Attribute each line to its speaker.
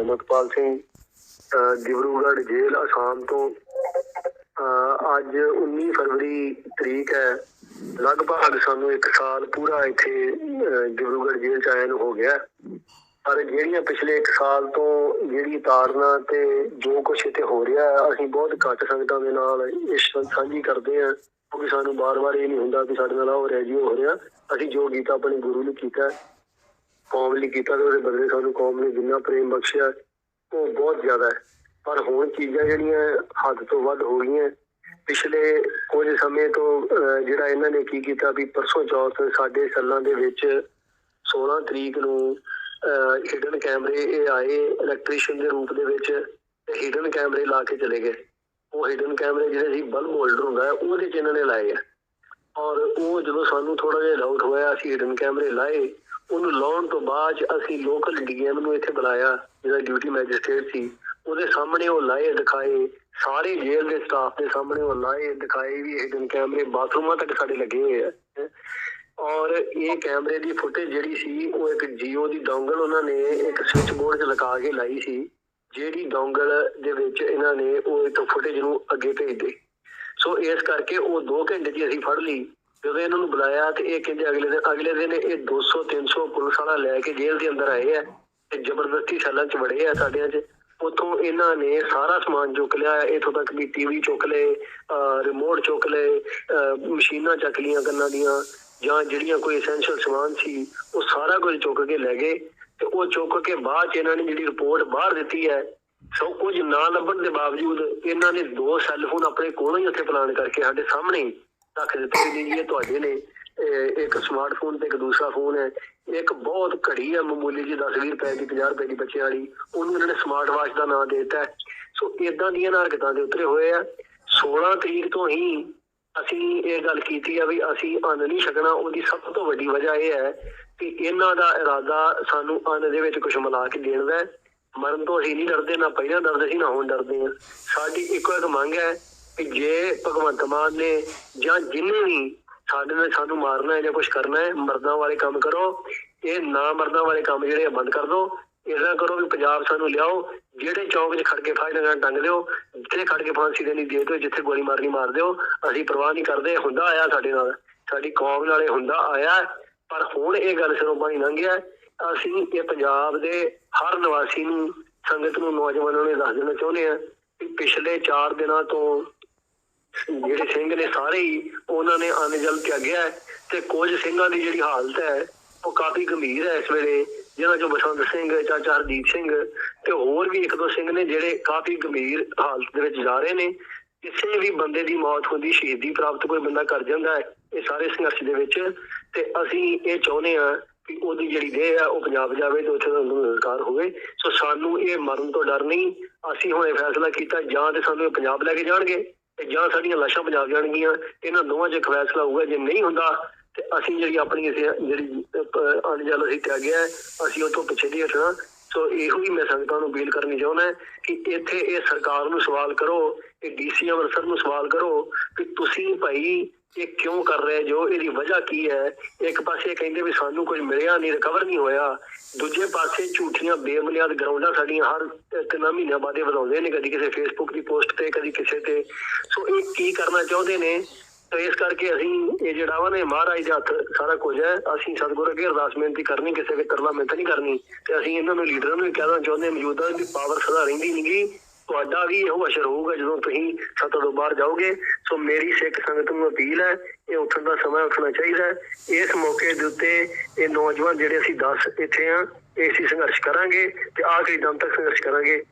Speaker 1: ਅਮਰਪਾਲ ਸਿੰਘ, ਅਹ ਜੇਲ੍ਹ, ਅਸਾਮ ਤੋਂ। ਅੱਜ 19 ਫਰਵਰੀ ਤਰੀਕ ਹੈ। ਲਗਭਗ ਸਾਨੂੰ 1 ਸਾਲ ਪੂਰਾ ਇੱਥੇ, ਅਹ ਜੇਲ੍ਹ ਚ ਆਇਆ ਨੂੰ ਹੋ ਗਿਆ। ਪਰ ਜਿਹੜੀਆਂ ਪਿਛਲੇ 1 ਸਾਲ ਤੋਂ ਜਿਹੜੀ ਤਾਰਨਾ ਤੇ ਜੋ ਕੁਛ ਇੱਥੇ ਹੋ ਰਿਹਾ, ਅਸੀਂ ਬਹੁਤ ਘੱਟ ਸੰਗਤਾਂ ਦੇ ਨਾਲ ਇਸ ਸਾਂਝੀ ਕਰਦੇ ਹਾਂ। ਕਿਉਂਕਿ ਸਾਨੂੰ ਬਾਰ-ਬਾਰ ਇਹ ਨਹੀਂ ਹੁੰਦਾ ਕਿ ਸਾਡੇ ਨਾਲ ਆਹ ਹੋ ਰਿਹਾ ਜੀ ਹੋ ਰਿਹਾ। ਅਸੀਂ ਜੋ ਕੀਤਾ ਆਪਣੇ ਗੁਰੂ ਨੇ ਕੀਤਾ ਕੌਮ ਲਈ ਕੀਤਾ ਤੇ ਉਹਦੇ ਬਦਲੇ ਸਾਨੂੰ ਕੌਮ ਨੇ ਜਿੰਨਾ ਪ੍ਰੇਮ ਬਖਸ਼ਿਆ, ਉਹ ਬਹੁਤ ਜ਼ਿਆਦਾ ਹੈ। ਪਰ ਹੁਣ ਚੀਜ਼ਾਂ ਜਿਹੜੀਆਂ ਹੱਦ ਤੋਂ ਵੱਧ ਹੋ ਗਈਆਂ, ਪਿਛਲੇ ਕੁਝ ਸਮੇਂ ਤੋਂ ਜਿਹੜਾ ਇਹਨਾਂ ਨੇ ਕੀ ਕੀਤਾ ਵੀ ਪਰਸੋਂ ਚੌਥ ਸਾਡੇ ਸੱਲਾਂ ਦੇ ਵਿੱਚ 16 ਤਰੀਕ ਨੂੰ ਹਿਡਨ ਕੈਮਰੇ ਇਹ ਆਏ ਇਲੈਕਟ੍ਰੀਸ਼ੀਅਨ ਦੇ ਰੂਪ ਦੇ ਵਿੱਚ ਹਿਡਨ ਕੈਮਰੇ ਲਾ ਕੇ ਚਲੇ ਗਏ। ਉਹ ਹਿਡਨ ਕੈਮਰੇ ਜਿਹੜੇ ਸੀ ਬਲਬ ਹੋਲਡਰ ਹੁੰਦਾ ਉਹਦੇ ਚ ਇਹਨਾਂ ਨੇ ਲਾਏ ਆ। ਔਰ ਉਹ ਜਦੋਂ ਸਾਨੂੰ ਥੋੜਾ ਜਿਹਾ ਡਾਊਟ ਹੋਇਆ, ਅਸੀਂ ਹਿਡਨ ਕੈਮਰੇ ਲਾਏ ਉਹਨੂੰ ਲਾਉਣ ਤੋਂ ਬਾਅਦ ਅਸੀਂ ਲੋਕਲ ਡੀਐਮ ਨੂੰ ਇੱਥੇ ਬੁਲਾਇਆ ਜਿਹੜਾ ਡਿਊਟੀ ਮੈਜਿਸਟ੍ਰੇਟ ਸੀ। ਉਹਦੇ ਸਾਹਮਣੇ ਉਹ ਲਾਏ ਦਿਖਾਏ, ਸਾਰੇ ਜੇਲ੍ਹ ਦੇ ਸਟਾਫ ਦੇ ਸਾਹਮਣੇ ਉਹ ਲਾਏ ਦਿਖਾਏ ਵੀ ਹਿਡਨ ਕੈਮਰੇ ਬਾਥਰੂਮਾਂ ਤੱਕ ਸਾਡੇ ਲੱਗੇ ਹੋਏ ਆ। ਔਰ ਇਹ ਕੈਮਰੇ ਦੀ ਫੁਟੇਜ ਜਿਹੜੀ ਸੀ, ਉਹ ਇੱਕ ਜੀਓ ਦੀ ਡੋਂਗਲ ਉਹਨਾਂ ਨੇ ਇੱਕ ਸਵਿਚ ਬੋਰਡ 'ਚ ਲਗਾ ਕੇ ਲਾਈ ਸੀ, ਜਿਹੜੀ ਡੋਂਗਲ ਦੇ ਵਿੱਚ ਇਹਨਾਂ ਨੇ ਉਹ ਇੱਕ ਫੁਟੇਜ ਨੂੰ ਅੱਗੇ ਭੇਜ ਭੇਜਦੇ ਸੋ ਇਸ ਕਰਕੇ ਉਹ 2 ਘੰਟੇ ਦੀ ਅਸੀਂ ਫੜ ਲਈ। ਜਦੋਂ ਇਹਨਾਂ ਨੂੰ ਬੁਲਾਇਆ ਤੇ ਇਹ ਕਹਿੰਦੇ ਅਗਲੇ ਦਿਨ ਅਗਲੇ ਦਿਨ ਇਹ 200 300 ਪੁਲਿਸ ਵਾਲਾ ਲੈ ਕੇ ਜੇਲ੍ਹ ਦੇ ਅੰਦਰ ਆਏ ਆ ਤੇ ਜ਼ਬਰਦਸਤੀ ਸੈੱਲਾਂ 'ਚ ਵੜੇ ਆ ਸਾਡਿਆਂ 'ਚ ਉਥੋਂ ਇਹਨਾਂ ਨੇ ਸਾਰਾ ਸਮਾਨ ਚੁੱਕ ਲਿਆ, ਇਥੋਂ ਤੱਕ ਵੀ ਟੀਵੀ ਚੁੱਕ ਲਏ ਰਿਮੋਟ ਚੁੱਕ ਲਏ ਮਸ਼ੀਨਾਂ ਚੱਕ ਲੀਆਂ ਕੰਨਾਂ ਦੀਆਂ, ਜਾਂ ਜਿਹੜੀਆਂ ਕੋਈ ਐਸੈਂਸ਼ੀਅਲ ਸਮਾਨ ਸੀ, ਉਹ ਸਾਰਾ ਕੁਝ ਚੁੱਕ ਕੇ ਲੈ ਗਏ। ਤੇ ਉਹ ਚੁੱਕ ਕੇ ਬਾਅਦ 'ਚ ਇਹਨਾਂ ਨੇ ਜਿਹੜੀ ਰਿਪੋਰਟ ਬਾਹਰ ਦਿੱਤੀ ਹੈ ਸੋ ਕੁਝ ਨਾ ਲੱਭਣ ਦੇ ਬਾਵਜੂਦ ਇਹਨਾਂ ਨੇ ਦੋ ਸੈੱਲ ਫੋਨ ਆਪਣੇ ਕੋਲੋਂ ਹੀ ਉੱਥੇ ਪਲਾਨ ਕਰਕੇ ਸਾਡੇ ਸਾਹਮਣੇ ਰੱਖ ਦਿੱਤੇ ਵੀ ਜੀ ਇਹ ਤੁਹਾਡੇ ਨੇ, ਇਹ ਇੱਕ ਸਮਾਰਟਫੋਨ ਤੇ ਇੱਕ ਦੂਸਰਾ ਫੋਨ ਹੈ। ਇੱਕ ਬਹੁਤ ਘੜੀ ਹੈ ਮਾਮੂਲੀ ਜੀ 10 20 ਰੁਪਏ ਦੀ 50 ਰੁਪਏ ਦੀ ਬੱਚਿਆਂ ਵਾਲੀ। ਉਹਨੂੰ ਇਹਨਾਂ ਨੇ ਸਮਾਰਟ ਵਾਚ ਦਾ ਨਾਮ ਦੇ ਦਿੱਤਾ ਸੋ ਇਦਾਂ ਦੀਆਂ ਹਰਕਤਾਂ ਦੇ ਉਤਰੇ ਹੋਏ ਆ। 16 ਤਰੀਕ ਤੋਂ ਹੀ ਅਸੀਂ ਇਹ ਗੱਲ ਕੀਤੀ ਆ ਵੀ ਅਸੀਂ ਅੰਨ ਨਹੀਂ ਛਕਣਾ। ਉਹਦੀ ਸਭ ਤੋਂ ਵੱਡੀ ਵਜ੍ਹਾ ਇਹ ਹੈ ਕਿ ਇਹਨਾਂ ਦਾ ਇਰਾਦਾ ਸਾਨੂੰ ਅੰਨ ਦੇ ਵਿੱਚ ਕੁਝ ਮਿਲਾ ਕੇ ਦੇਣ ਦਾ ਮਰਨ ਤੋਂ ਅਸੀਂ ਨਹੀਂ ਡਰਦੇ, ਨਾ ਪਹਿਲਾਂ ਡਰਦੇ ਸੀ, ਨਾ ਹੁਣ ਡਰਦੇ ਹਾਂ। ਸਾਡੀ ਇੱਕੋ ਇੱਕ ਮੰਗ ਹੈ ਕਿ ਜੇ ਭਗਵੰਤ ਮਾਨ ਨੇ ਜਾਂ ਜਿੰਨੇ ਵੀ ਸਾਡੇ ਨਾਲ ਸਾਨੂੰ ਮਾਰਨਾ ਹੈ ਜਾਂ ਕੁਝ ਕਰਨਾ ਹੈ, ਮਰਦਾਂ ਵਾਲੇ ਕੰਮ ਕਰੋ, ਇਹ ਨਾ ਮਰਦਾਂ ਵਾਲੇ ਕੰਮ ਜਿਹੜੇ ਬੰਦ ਕਰ ਦਿਓ। ਇਦਾਂ ਕਰੋ ਵੀ ਪੰਜਾਬ ਸਾਨੂੰ ਲਿਆਓ, ਜਿਹੜੇ ਚੌਂਕ 'ਚ ਖੜ ਕੇ ਫਾਇਲ ਨਾਲ ਟੰਗ ਦਿਓ, ਜਿੱਥੇ ਖੜ ਕੇ ਫਾਂਸੀ ਦੇਣੀ ਦੇ ਦਿਓ, ਜਿੱਥੇ ਗੋਲੀ ਮਾਰਨੀ ਮਾਰ ਦਿਓ, ਅਸੀਂ ਪਰਵਾਹ ਨਹੀਂ ਕਰਦੇ, ਹੁੰਦਾ ਆਇਆ ਸਾਡੇ ਨਾਲ, ਸਾਡੀ ਕੌਮ ਨਾਲੇ ਹੁੰਦਾ ਆਇਆ। ਪਰ ਹੁਣ ਇਹ ਗੱਲ ਸਿਰੋਂ ਪਾਣੀ ਲੰਘਿਆ ਅਸੀਂ ਇਹ ਪੰਜਾਬ ਦੇ ਹਰ ਨਿਵਾਸੀ ਨੂੰ, ਸੰਗਤ ਨੂੰ, ਨੌਜਵਾਨਾਂ ਨੂੰ ਇਹ ਦੱਸ ਦੇਣਾ ਚਾਹੁੰਦੇ ਆ ਕਿ ਪਿਛਲੇ 4 ਦਿਨਾਂ ਤੋਂ ਜਿਹੜੇ ਸਿੰਘ ਨੇ ਸਾਰੇ ਹੀ ਉਹਨਾਂ ਨੇ ਅੰਨ ਜਲ ਤਿਆਗਿਆ ਹੈ ਤੇ ਕੁਝ ਸਿੰਘਾਂ ਦੀ ਜਿਹੜੀ ਹਾਲਤ ਹੈ, ਉਹ ਕਾਫੀ ਗੰਭੀਰ ਹੈ ਇਸ ਵੇਲੇ ਜਿਹਨਾਂ ਚੋਂ ਬਸੰਤ ਸਿੰਘ, ਚਾਚਾ ਹਰਦੀਪ ਸਿੰਘ ਤੇ ਹੋਰ ਵੀ ਇੱਕ ਦੋ ਸਿੰਘ ਨੇ ਜਿਹੜੇ ਕਾਫੀ ਗੰਭੀਰ ਹਾਲਤ ਦੇ ਵਿੱਚ ਜਾ ਰਹੇ ਨੇ। ਕਿਸੇ ਵੀ ਬੰਦੇ ਦੀ ਮੌਤ ਹੁੰਦੀ, ਸ਼ਹੀਦੀ ਪ੍ਰਾਪਤ ਕੋਈ ਬੰਦਾ ਕਰ ਜਾਂਦਾ ਹੈ, ਇਹ ਸਾਰੇ ਸੰਘਰਸ਼ ਦੇ ਵਿੱਚ। ਤੇ ਅਸੀਂ ਇਹ ਚਾਹੁੰਦੇ ਆ ਕਿ ਉਹਦੀ ਜਿਹੜੀ ਦੇਹ ਆ ਉਹ ਪੰਜਾਬ ਜਾਵੇ ਤੇ ਉੱਥੇ ਦਾ ਉਹਨੂੰ ਹੋਵੇ। ਸੋ ਸਾਨੂੰ ਇਹ ਮਰਨ ਤੋਂ ਡਰ ਨਹੀਂ, ਅਸੀਂ ਹੁਣ ਇਹ ਫੈਸਲਾ ਕੀਤਾ, ਜਾਂ ਤੇ ਸਾਨੂੰ ਇਹ ਪੰਜਾਬ ਲੈ ਕੇ ਜਾਣਗੇ। ਤੇ ਜਾਂ ਸਾਡੀਆਂ ਲਾਸ਼ਾਂ ਪੰਜਾਬ ਜਾਣਗੀਆਂ ਇਹਨਾਂ ਦੋਵਾਂ 'ਚ ਫੈਸਲਾ ਹੋਊਗਾ। ਜੇ ਨਹੀਂ ਹੁੰਦਾ ਤੇ ਅਸੀਂ ਜਿਹੜੀ ਆਪਣੀ ਜਿਹੜੀ ਅਣਜਲ ਅਸੀਂ ਤਿਆਗਿਆ ਹੈ, ਅਸੀਂ ਉਹ ਤੋਂ ਪਿੱਛੇ ਨਹੀਂ ਹਟਣਾ। ਸੋ ਇਹੋ ਹੀ ਮੈਂ ਸੰਗਤਾਂ ਨੂੰ ਅਪੀਲ ਕਰਨੀ ਚਾਹੁੰਦਾ ਕਿ ਇੱਥੇ ਇਹ ਸਰਕਾਰ ਨੂੰ ਸਵਾਲ ਕਰੋ ਇਹ ਡੀਸੀ ਅੰਮ੍ਰਿਤਸਰ ਨੂੰ ਸਵਾਲ ਕਰੋ ਕਿ ਤੁਸੀਂ ਭਾਈ ਇਹ ਕਿਉਂ ਕਰ ਰਹੇ ਜੋ? ਇਹਦੀ ਵਜ੍ਹਾ ਕੀ ਹੈ? ਇੱਕ ਪਾਸੇ ਕਹਿੰਦੇ ਵੀ ਸਾਨੂੰ ਕੁਝ ਮਿਲਿਆ ਨਹੀਂ ਰਿਕਵਰ ਨਹੀਂ ਹੋਇਆ। ਦੂਜੇ ਪਾਸੇ ਝੂਠੀਆਂ ਬੇਬੁਨਿਆਦ ਗਰਾਊਂਡਾਂ ਸਾਡੀਆਂ ਹਰ ਤਿੰਨ ਮਹੀਨਿਆਂ ਬਾਅਦ ਵਧਾਉਂਦੇ ਨੇ, ਕਦੀ ਕਿਸੇ ਫੇਸਬੁੱਕ ਦੀ ਪੋਸਟ ਤੇ, ਕਦੀ ਕਿਸੇ ਤੇ। ਸੋ ਇਹ ਕੀ ਕਰਨਾ ਚਾਹੁੰਦੇ ਨੇ? ਤੇ ਇਸ ਕਰਕੇ ਅਸੀਂ ਇਹ ਜਿਹੜਾ ਵਾ ਨੇ ਮਹਾਰਾਜ ਦੇ ਹੱਥ ਸਾਰਾ ਕੁਝ ਹੈ। ਅਸੀਂ ਸਤਿਗੁਰੂ ਅੱਗੇ ਅਰਦਾਸ ਬੇਨਤੀ ਕਰਨੀ, ਕਿਸੇ ਦੇ ਕਰਲਾ ਮਿਹਨਤ ਨਹੀਂ ਕਰਨੀ। ਤੇ ਅਸੀਂ ਇਹਨਾਂ ਨੂੰ, ਲੀਡਰਾਂ ਨੂੰ ਵੀ ਕਹਿਣਾ ਚਾਹੁੰਦੇ ਮੌਜੂਦਾ ਵੀ ਪਾਵਰ ਸਦਾ ਰਹਿੰਦੀ ਨਹੀਂਗੀ ਤੁਹਾਡਾ ਵੀ ਇਹੋ ਅਸਰ ਹੋਊਗਾ ਜਦੋਂ ਤੁਸੀਂ ਸੱਤਾ ਤੋਂ ਬਾਹਰ ਜਾਓਗੇ। ਸੋ ਮੇਰੀ ਸਿੱਖ ਸੰਗਤ ਨੂੰ ਅਪੀਲ ਹੈ, ਇਹ ਉੱਠਣ ਦਾ ਸਮਾਂ ਉੱਠਣਾ ਚਾਹੀਦਾ ਹੈ। ਇਸ ਮੌਕੇ ਦੇ ਉੱਤੇ ਇਹ ਨੌਜਵਾਨ ਜਿਹੜੇ ਅਸੀਂ 10 ਇੱਥੇ ਆ, ਇਹ ਅਸੀਂ ਸੰਘਰਸ਼ ਕਰਾਂਗੇ ਤੇ ਆਖਰੀ ਦਮ ਤੱਕ ਸੰਘਰਸ਼ ਕਰਾਂਗੇ।